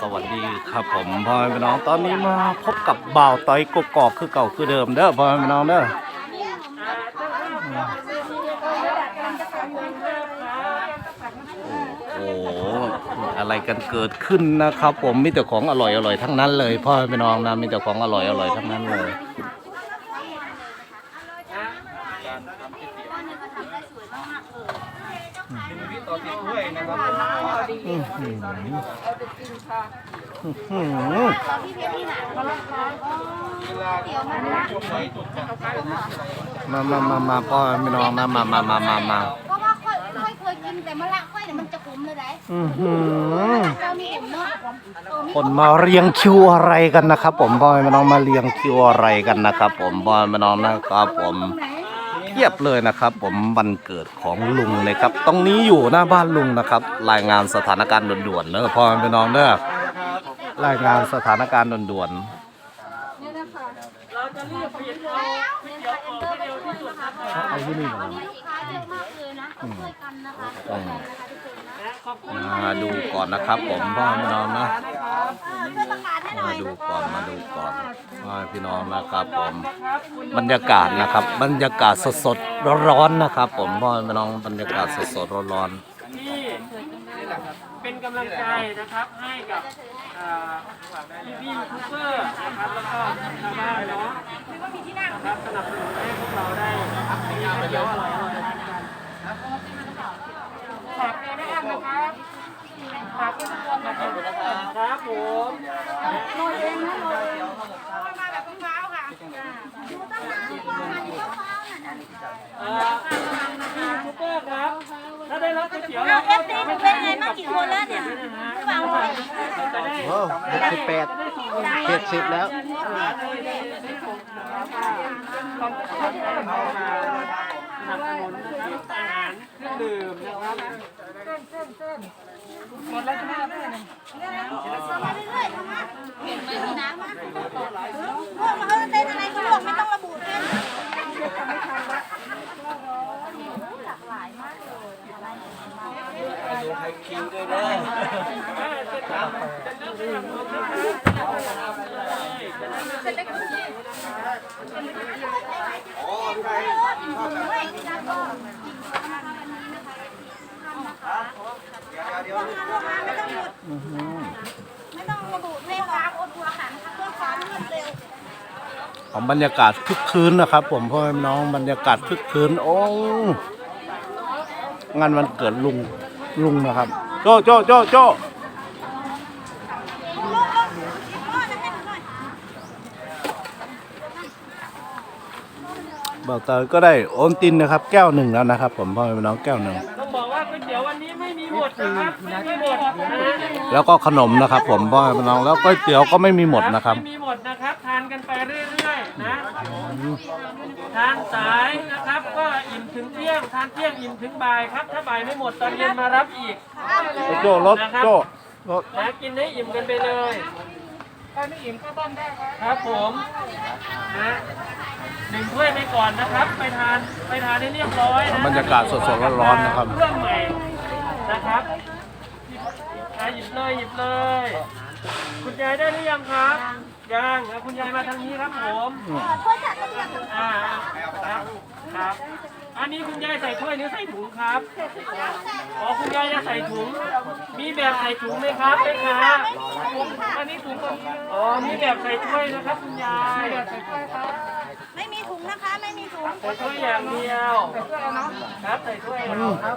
สวัสดีครับผมพ่อแม่พี่น้องตอนนี้มาพบกับบ่าวต้อยกกอกคือเก่าคือเดิมเด้อพ่อแม่พี่น้องเด้อโอ้โหอะไรกันเกิดขึ้นนะครับ ผมมีแต่ของอร่อยอร่อยทั้งนั้นเลยพ่อแม่พี่น้องนะมีแต่ของอร่อยอร่อยทั้งนั้นเลยอื้ อหืออื้อหือมามามามาพ่อแม่น้องนะมามามามามาเพราะว่าค่อยค่อยเคยกินแต่มะละค่อยเนี่ยมันจะขมเลยได้อื้อหือเรามีขมเนาะเออมีคนมาเรียงคิวอะไรกันนะครับ ผมพ่อแม่น้องมาเรียงคิวอะไรกันนะครับ ผมพ่อแม่น้องนะครับ ผมไหน เทียบเลยนะครับ ผมวันเกิดของลุงเลยครับ ตรงนี้อยู่หน้าบ้านลุงนะครับ รายงานสถานการณ์ด่วนๆเนอะพ่อแม่พี่น้องเด้อรายงานสถานการณ์ด่วนเนี่ยนะคะเราจะรีบปิดเอาก๋วยเตี๋ยวออกให้เร็วที่สุดนะครับๆเอาที่นี่ก่อนวันนี้ลูกค้าเยอะมากเลยนะต้องช่วยกันนะคะอืมนะคะทุกคนนะขอบคุณ มาดูก่อนนะครับ ผมพ่อแม่พี่น้องนะเออช่วยประกาศให้หน่มาอยดูก่อนมาดูก่อนมาพี่น้องนะครับผมนะครับคุณบรรยากาศนะครับ บรรยากาศสดๆร้อนๆนะครับ ผมพ่อพี่น้องบรรยากาศสดๆร้อนที่เป็นกำลังใจนะครับให้กับอ่าพี่ๆยูทูบเบอร์นะครับแล้วก็ชาวบ้านเนาะนะครับสนับสนุนให้พวกเราได้มีก๋วยเตี๋ยวอร่อยๆกันฝากเลย นะครับนะครับฝากทุกคนนะครับครับผมโรยเองนะโรยเองมาแบบเช้าๆค่ะดูตั้งนานกว่ามาที่เช้าๆน่ะเอ่อพี่ยูทูบเบอร์ครับ ถ้าได้รับก๋วยเตี๋ยวเอาเอฟซีหนูเป็นไงบ้างกี่คนแล้วเนี่ยระหว่างร้อยจะได้ๆโอ้หกสิบแปดเจ็ดสิบแล้ว สนับสนุนอาหารเครื่องดื่มนะครับมาเรื่อยๆทำมาไม่มีน้ำมาพวกมาเออเต้นอะไรก็บอกไม่ต้องระบุเต้นไม่ต้องระบุให้ความอดทัวขันเพื่อความรวดเร็ว ของบรรยากาศคึกคืนนะครับ ผมพ่อแม่พี่น้องบรรยากาศคึกคืนโอ้งานวันเกิดลุงลุงนะครับ โจโจโจโจบอกเตยก็ได้โอนตินนะครับ แก้วหนึ่งแล้วนะครับ ผมพ่อแม่พี่น้องแก้วหนึ่งต้องบอกว่าก๋วยเตี๋ยววันนี้ไม่มีหมดนะครับไม่มีหมดนะแล้วก็ขนมนะครับ ผมพ่อแม่พี่น้องแล้วก๋วยเตี๋ยวก็ไม่มีหมดนะครับไม่มีหมดนะครับทานกันไปเรื่อยๆนะ ทานสายนะครับ ก็อิ่มถึงเที่ยงทานเที่ยงอิ่มถึงบ่ายครับ ถ้าบ่ายไม่หมดตอนเย็นมารับอีก โจรถโจรถนะกินให้อิ่มกันไปเลยถ้าไม่อิ่มก็บ้านได้ครับผมนะหนึ่งถ้วยไปก่อนนะครับ ไปทานไปทานให้เรียบร้อยนะบรรยากาศสดๆร้อนๆนะครับเครื่องใหม่นะครับอะหยิบเลยหยิบเลย คุณยายได้หรือยังครับ ยังอะคุณยายมาทางนี้ครับผมช่วยจัดระเบียบอ่าครับครับ อันนี้คุณยายใส่ถ้วยหรือใส่ถุงครับอ๋อคุณยายจะใส่ถุง มีแบบใส่ถุงไหมครับแม่ค้าอันนี้ถุงอ๋อมีแบบใส่ถ้วยนะครับ คุณยายแบบใส่ถ้วยครับไม่มีถุงนะคะ ไม่มีถุงใส่ถ้วยอย่างเดียวครับใส่ถ้วยครับ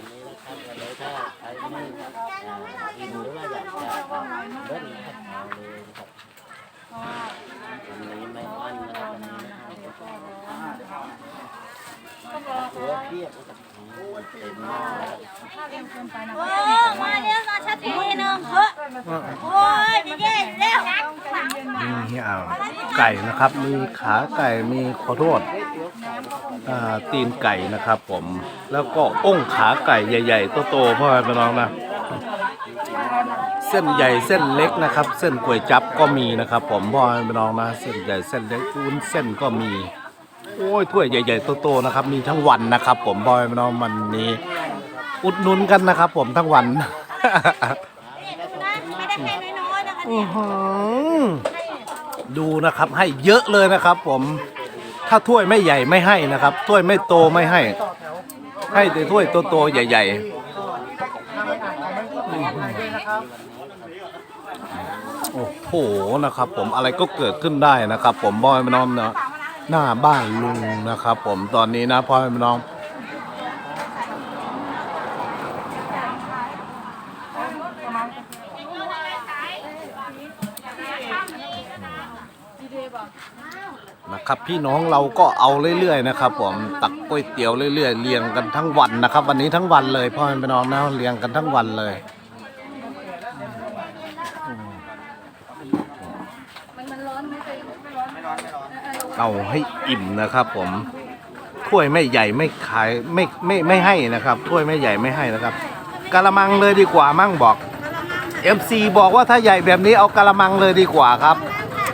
นนี้นะครับวันวถ้าใครไม่ไม่รือกจนรเอเลยนะบครัครัพียะบ โอ้มาเร็วมาชัดทีนึงเฮ้ยโอ้ยจะแย่แล้วมีอ่าไก่นะครับ มีขาไก่มีขอโทษอ่าตีนไก่นะครับ ผม แล้วก็อ้งขาไก่ใหญ่ ๆ โตๆพ่อแม่พี่น้องนะเส้นใหญ่เส้นเล็กนะครับ เส้นก๋วยจั๊บก็มีนะครับ ผมพ่อแม่พี่น้องนะเส้นใหญ่เส้นเล็กวุ้นเส้นก็มี โอ้ยถ้วยใหญ่ๆโตๆนะครับ มีทั้งวันนะครับ ผมพ่อแม่พี่น้องมันนี้ อุดหนุนกันนะครับ ผมทั้งวันนะไม่ได้แค่น้อยๆนะคะอื้อหือดูนะครับให้เยอะเลยนะครับ ผมถ้าถ้วยไม่ใหญ่ไม่ให้นะครับ ถ้วยไม่โตไม่ให้ ให้แต่ถ้วยโตๆใหญ่ ๆ โอ้โหนะครับ ผมอะไรก็เกิดขึ้นได้นะครับ ผมบอยน้องเนาะ หน้าบ้านลุงนะครับ ผมตอนนี้นะพ่อแม่น้อง นะครับ พี่น้องเราก็เอาเรื่อยๆนะครับ ผมตักก๋วยเตี๋ยวเรื่อยๆเรียงกันทั้งวันนะครับ วันนี้ทั้งวันเลยพ่อแม่น้องนะเรียงกันทั้งวันเลย เอาให้อิ่มนะครับผมถ้วยไม่ใหญ่ไม่ขายไม่ไม่ไม่ให้นะครับถ้วยไม่ใหญ่ไม่ให้นะครับกะละมังเลยดีกว่ามั่งบอก MC บอกว่าถ้าใหญ่แบบนี้เอากะละมังเลยดีกว่าครับ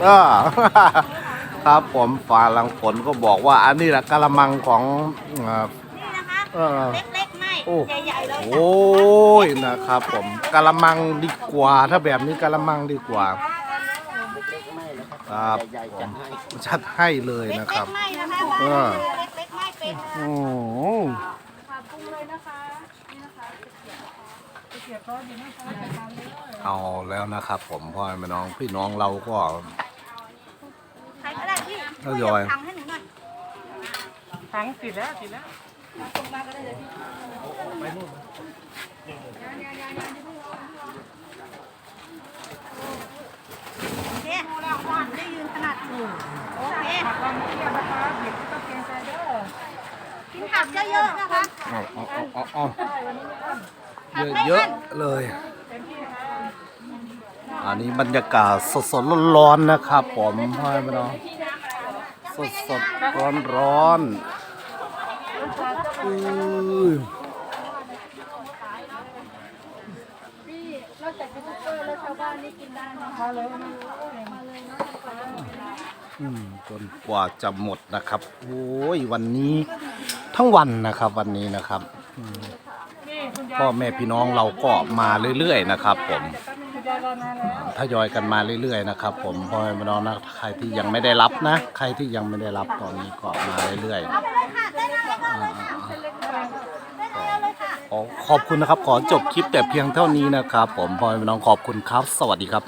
เออครับผมฟ้าหลังฝนก็บอกว่าอันนี้แหละกะละมังของเอ่อนี่นะคะเออเล็กๆไม่โอ้ใหญ่ๆเลยโอ้ยนะครับผมกะละมังดีกว่าถ้าแบบนี้กะละมังดีกว่า ครับผมชัดให้เลยเล็นะครับกๆไม่นะคะเออ เล็กๆไม่เป็นโอ้โหเอาแล้วนะครับ ผมพ่อแม่น้องพี่น้องเราก็ ใครก็ได้พี่ทยอย ถังให้หนูหน่อยถังติดแล้วติดแล้วโอเคได้ยืนขนาดโอเค กินผักเยอะๆนะคะเอาเอาเอาเอาเอาเยอะๆเลย อันนี้บรรยากาศสดๆร้อนๆนะครับผมพ่อแม่น้องสดๆร้อนๆอืออืมจนกว่าจะหมดนะครับ โอ้ยวันนี้ ทั้งวันนะครับวันนี้นะครับอืมนี่คุณยายพ่อแม่พี่น้องเราก็มาเรื่อยๆนะครับ ผมคุณยายรอนานแล้วทยอยกันมาเรื่อยๆนะครับ ผมพ่อแม่พี่น้องนะใครที่ยังไม่ได้รับนะ ใครที่ยังไม่ได้รับตอนนี้ก็มาเรื่อยเอาไปเลยค่ะได้เลยเอาเลยค่ะได้เลยเอาเลยค่ะๆขอขอบคุณนะครับ ขอจบคลิปแต่เพียงเท่านี้นะครับ ผมพ่อแม่พี่น้องขอบคุณครับ สวัสดีครับ